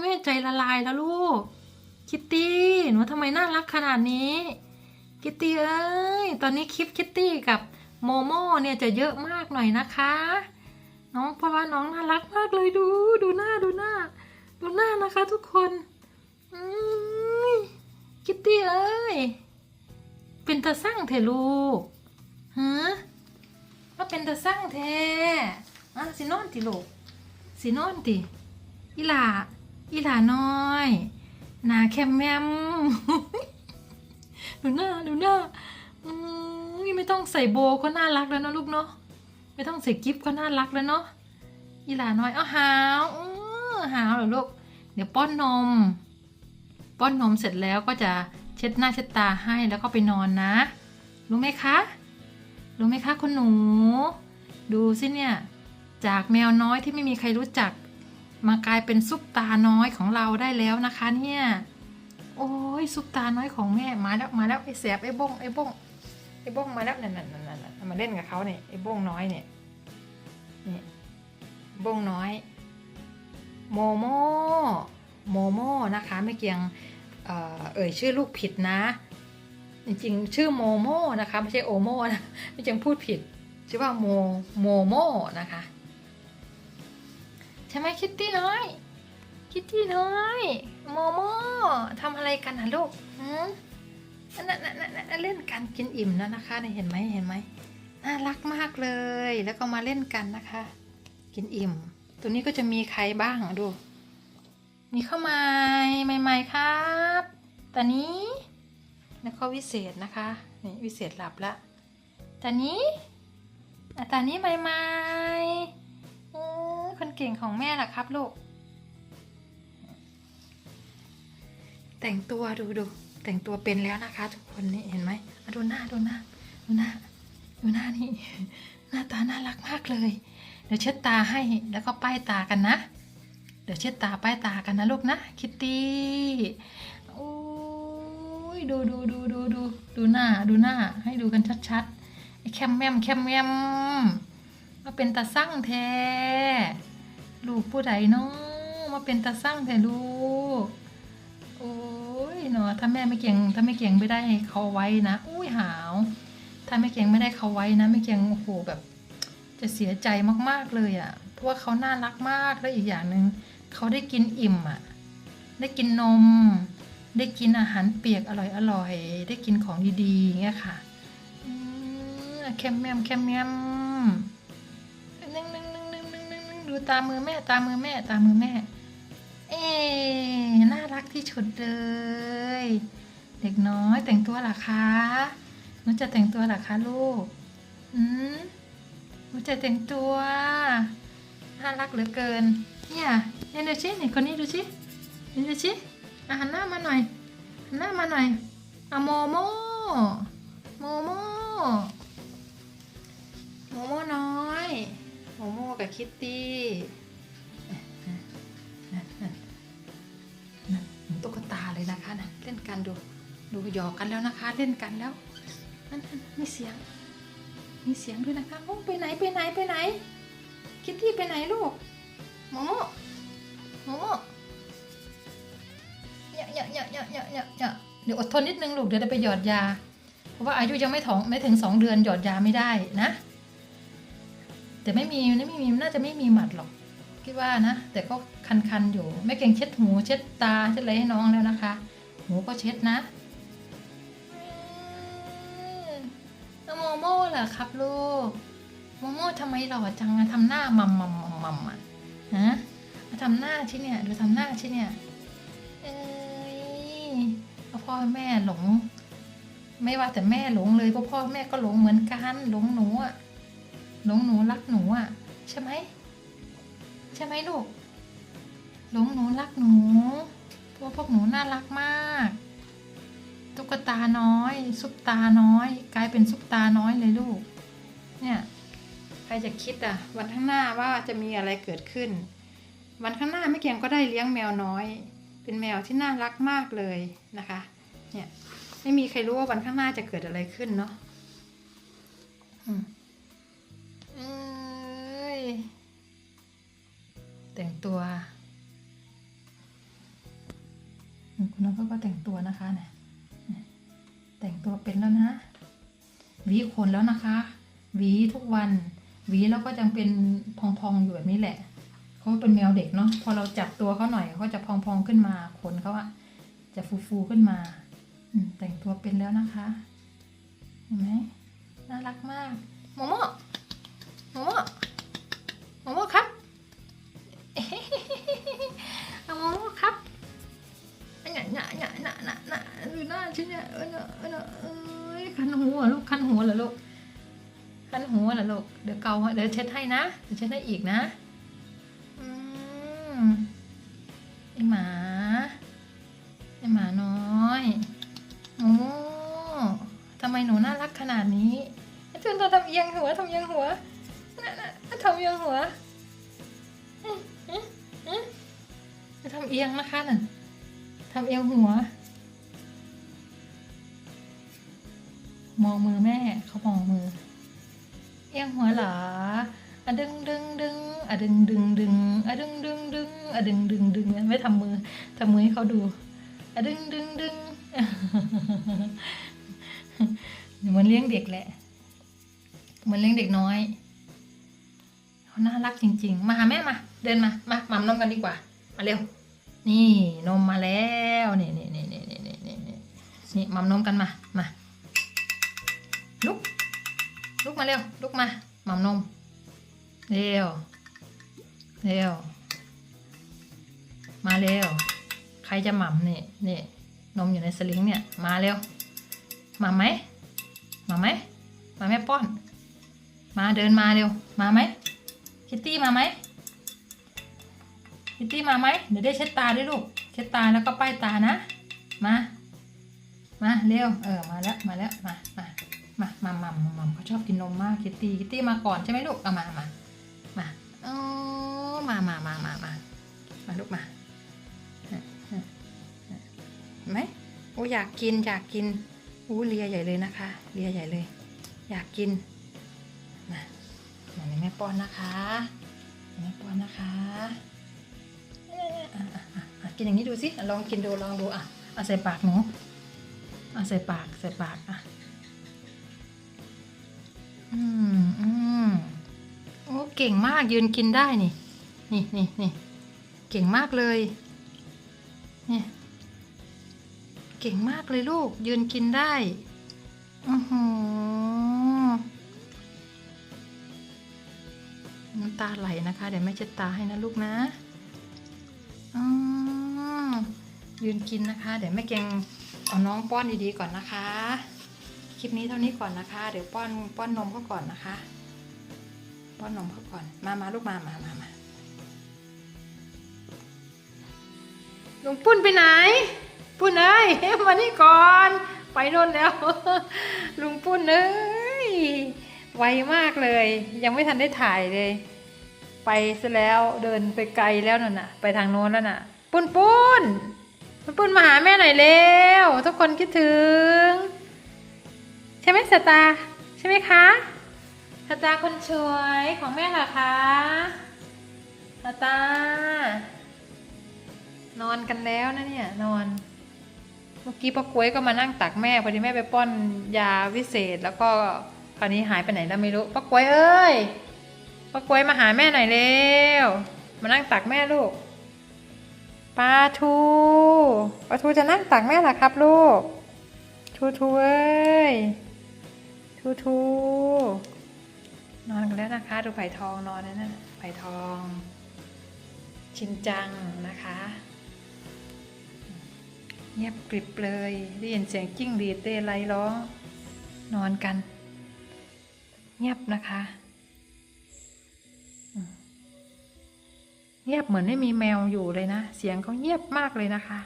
แม่ใจละลายแล้วลูก คิตตี้หนูทำไมน่ารักขนาดนี้ คิตตี้เอ้ยตอนนี้คลิปคิตตี้กับโมโม่เนี่ยจะเยอะมากหน่อยนะคะ น้องเพราะว่าน้องน่ารักมากเลยดูดูหน้าดูหน้า ดูหน้านะคะทุกคนคิตตี้เอ้ยเป็นตาสั่งเถอะลูกฮะว่าเป็นตาสั่งแท้อะสินอนติลูกสินอนติอีหลา อีหลาน้อยหนาแคมแมมดูหน้าดูหน้าอืมไม่ต้องใส่โบก็น่ารักแล้วเนะลูกเนาะไม่ต้องใส่กิฟก็น่ารักแล้วเนาะอีหลาน้อยเอาหาวอื้อหาวเหรอลูกเดี๋ยวป้อนนม ป้อนนมเสร็จแล้วก็จะเช็ดหน้าเช็ดตาให้แล้วก็ไปนอนนะ รู้ไหมคะ รู้ไหมคะคุณหนู ดูสิเนี่ย จากแมวน้อยที่ไม่มีใครรู้จัก มากลายเป็นซุปตาน้อยของเราได้แล้วนะคะเนี่ย โอ้ยซุปตาน้อยของแม่มาแล้วมาแล้วไอ้แสบไอ้บ้งไอ้บ้งไอ้บ้งมาแล้วนั่นนั่นนั่นนั่นมาเล่นกับเขาเนี่ยไอ้บ้งน้อยเนี่ยนี่บ้งน้อย โมโมโมโมนะคะไม่เกียงเอ่อเอ่ยชื่อลูกผิดนะ จริงๆชื่อโมโมนะคะ ไม่ใช่โอโมนะไม่เกียงพูดผิด ชื่อว่าโมโมโมนะคะ ช่ไหมคิตตี้น้อย คิตตี้น้อยโมโมทำอะไรกันนะลูกหืมนั่นนั่นนั่นเล่นกันกินอิ่มแล้วนะคะเห็นไหมเห็นไหมน่ารักมากเลย แล้วก็มาเล่นกันนะคะ กินอิ่ม ตัวนี้ก็จะมีใครบ้างดู มีข้าวไม้ใหม่ๆครับตอนนี้แล้วก็วิเศษนะคะนี่วิเศษหลับละตอนนี้อะตอนนี้ใหม่ๆ คนเก่งของแม่ล่ะครับลูก แต่งตัวดูดู แต่งตัวเป็นแล้วนะคะ ทุกคนนี่เห็นไหมดูหน้าดูหน้าดูหน้าดูหน้านี่ หน้าตาน่ารักมากเลย เดี๋ยวเช็ดตาให้แล้วก็ป้ายตากันนะ เดี๋ยวเช็ดตาป้ายตากันนะลูกนะคิตตี้โอ้ยดูดูดูดูดูดูหน้าดูหน้า ให้ดูกันชัดๆไอ้แคมแมมแคมแมม มาเป็นตาสั่งแท้ลูกผู้ใดเนาะมาเป็นตาสั่งแท้ลูก โอ้ยเนาะถ้าแม่ไม่เก่งถ้าไม่เก่งไม่ได้เขาไว้นะอุ้ยหาว ถ้าไม่เก่งไม่ได้เขาไว้นะไม่เก่งโอ้โหแบบ จะเสียใจมากๆเลยอะ่ะ เพราะว่าเขาน่ารักมากแล้วอีกอย่างหนึ่งเขาได้กินอิ่มอะ่ะ ได้กินนม ได้กินอาหารเปียกอร่อยๆได้กินของดีๆอย่างเงี้ยค่ะแคมแมมแคมแมม ดูตามือแม่ตามือแม่ตามือแม่ เอ๊น่ารักที่สุดเลย เด็กน้อยแต่งตัวหรอคะหนูจะแต่งตัวหรอคะลูกอืมหนูจะแต่งตัวน่ารักเหลือเกิน เนี่ยเนี่ยดูชินี่คนนี้ดูชิเนี่ดูชิอะหันหน้ามาหน่อยหันหน้ามาหน่อยอะโมโมโมโมโมโมน้อย โมโมกับคิตตี้นั่นเหมือนตุ๊กตาเลยนะคะนะเล่นกันดู ดูหยอกกันแล้วนะคะ เล่นกันแล้วนั่นนั่มีเสียง มีเสียงด้วยนะคะโอ้ไปไหนไปไหนไปไหน คิตตี้ไปไหนลูกโมโมโมโมเยอะเยอะเยอะเยอะเยอะเยอะเยอะเดี๋ยวอดทนนิดนึงลูกเดี๋ยวจะไปหยอดยา เพราะว่าอายุยังไม่ถองไม่ถึงสองเดือนหยอดยาไม่ได้นะ แต่ไม่มีไม่มีน่าจะไม่มีหมัดหรอกคิดว่านะ แต่ก็คันๆอยู่แม่เก่งเช็ดหูเช็ดตาเช็ดอะไรให้น้องแล้วนะคะ หูก็เช็ดนะโมโม่เหรอครับลูกโมโม่ทำไมหล่อจังอะทำหน้ามัมมัมมัมมัมอะฮะมาทำหน้าชิเนี่ยดูทำหน้าชิเนี่ยเอ้ยเอาพ่อแม่หลง ไม่ว่าแต่แม่หลงเลยเพราะพ่อแม่ก็หลงเหมือนกันหลงหนูอะ หลงหนูรักหนูอะใช่ไหมใช่ไหมลูก หลงหนูรักหนูพว่าพวกหนูน่ารักมาก ตุ๊กตาน้อย ซุปตาน้อย กลายเป็นซุปตาน้อยเลยลูก เนี่ยใครจะคิดอะวันข้างหน้าว่าจะมีอะไรเกิดขึ้น วันข้างหน้าไม่เกียงก็ได้เลี้ยงแมวน้อย เป็นแมวที่น่ารักมากเลยนะคะ เนี่ยไม่มีใครรู้ว่าวันข้างหน้าจะเกิดอะไรขึ้นเนาะอืม แต่งตัวคุณน้องเขาก็แต่งตัวนะคะเนี่ยแต่งตัวเป็นแล้วนะวีขนแล้วนะคะวีทุกวันวีแล้วก็ยังเป็นพองๆอยู่แบบนี้แหละเขาเป็นแมวเด็กเนาะพอเราจับตัวเขาหน่อยเขาจะพองๆขึ้นมาขนเขาอะจะฟูๆขึ้นมาแต่งตัวเป็นแล้วนะคะเห็นไหมน่ารักมากโมโมโม เดี๋ยวเกาเดี๋ยวเช็ดให้นะเดี๋ยวเช็ดให้อีกนะอืมไอหมาไอหมาน้อยโอ้ทำไมหนูน่ารักขนาดนี้ไอ้จุนเราทำเอียงหัวทำเอียงหัวน่ะน่ะทำเอียงหัวจะทำเอียงนะคะนั่นทำเอียงหัว มองมือแม่เขามองมือ เอียงหัวหรออะดึงดึงดึงอะดึงดึงดึงอะดึงดึงดึงอะดึงดึงดึงไม่ทำมือทำมือให้เขาดูอะดึงดึงดึงเหมือนเลี้ยงเด็กแหละเหมือนเลี้ยงเด็กน้อยเขาน่ารักจริง ๆ มาหาแม่มา เดินมา มาหม่ำนมกันดีกว่า มาเร็ว นี่นมมาแล้วนี่นี่นี่นี่นี่นี่นี่นี่นี่มัมนมกันมา มาลุก ลุกมาเร็ว ลุกมาหมัมนม เร็ว เร็ว มาเร็ว ใครจะหม่ำนี่นี่นมอยู่ในสลิงเนี่ย มาเร็ว มาไหม มาไหม มาแม่ป้อน มาเดินมาเร็ว มาไหม คิตตี้มาไหม คิตตี้มาไหม เดี๋ยวได้เช็ดตาด้วยลูก เช็ดตาแล้วก็ป้ายตานะ มา มาเร็ว เออ มาแล้ว มาแล้ว มา มา มามามามามาเขาชอบกินนมมากคิตตี้คิตตี้มาก่อนใช่ไหมลูกเอามามามาโอ้มามามามามามาลูกมาเห็นไหมโอ้อยากกินอยากกินอู้เลียใหญ่เลยนะคะเลียใหญ่เลย อยากกินมามาให้แม่ป้อนนะคะให้แม่ป้อนนะคะกินอย่างนี้ดูสิลองกินดูลองดูอะเอาใส่ปากหนูเอาใส่ปากใส่ปากอะ อืมอืมโอ้เก่งมากยืนกินได้นี่ นี่นี่นี่เก่งมากเลยนี่เก่งมากเลยลูก ยืนกินได้อือหือน้ำตาไหลนะคะ เดี๋ยวแม่จะตาให้นะลูกนะอืมยืนกินนะคะ เดี๋ยวแม่เก่งเอาน้องป้อนดีๆก่อนนะคะ ลิปนี้เท่านี้ก่อนนะคะ เดี๋ยวป้อนป้อนนมเขาก่อนนะคะ ป้อนนมเขาก่อน มามาลูกมามามามาลุงปุ้นไปไหน ปุ้นเอ้ยมานี่ก่อน ไปโน่นแล้ว ลุงปุ้นเอ้ยไวมากเลย ยังไม่ทันได้ถ่ายเลย ไปซะแล้วเดินไปไกลแล้วนั่นน่ะไปทางโน้นแล้วน่ะปุ้นปุ้นปุ้นปุ้นมาหาแม่หน่อยเร็วทุกคนคิดถึง ใช่ไหมสตาใช่ไหมคะสตาคนสวยของแม่เหรอคะสตานอนกันแล้วนะเนี่ยนอน เมื่อกี้ป้ากล้วยก็มานั่งตักแม่พอดีแม่ไปป้อนยาวิเศษ แล้วก็คราวนี้หายไปไหนแล้วไม่รู้ป้ากล้วยเอ้ยป้ากล้วยมาหาแม่หน่อยเร็วมานั่งตักแม่ลูกปลาทูปลาทูจะนั่งตักแม่เหรอครับลูกทูทูเอ้ย ทูทูนอนกันแล้วนะคะ ดูไผ่ทองนอนนะนะไผ่ทอง ชินจังนะคะ เงียบกริบเลย ได้ยินเสียงจิ้งหรีดเตไลร้อง นอนกัน เงียบนะคะ เงียบเหมือนไม่มีแมวอยู่เลยนะ เสียงเขาเงียบมากเลยนะคะ